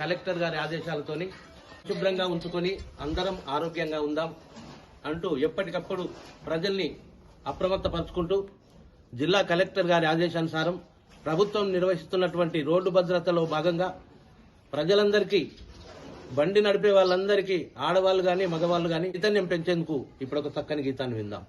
Collector గారి ఆదేశాలతోని శుభ్రంగా ఉంచుకొని అందరం ఆరోగ్యంగా ఉందాం అంటూ ఎప్పటికప్పుడు ప్రజల్ని అప్రమత్తపరుచుకుంటూ జిల్లా కలెక్టర్ గారి ఆదేశానుసారం ప్రభుత్వం నిర్వహిస్తున్నటువంటి రోడ్డు భద్రతలో భాగంగా ప్రజలందరికీ బండి నడిపే వాళ్ళందరికీ ఆడవాళ్ళు గాని మగవాళ్ళు గాని చైతన్యం పెంచేందుకు ఇప్పుడు ఒక చక్కని గీతాన్ని విందాం.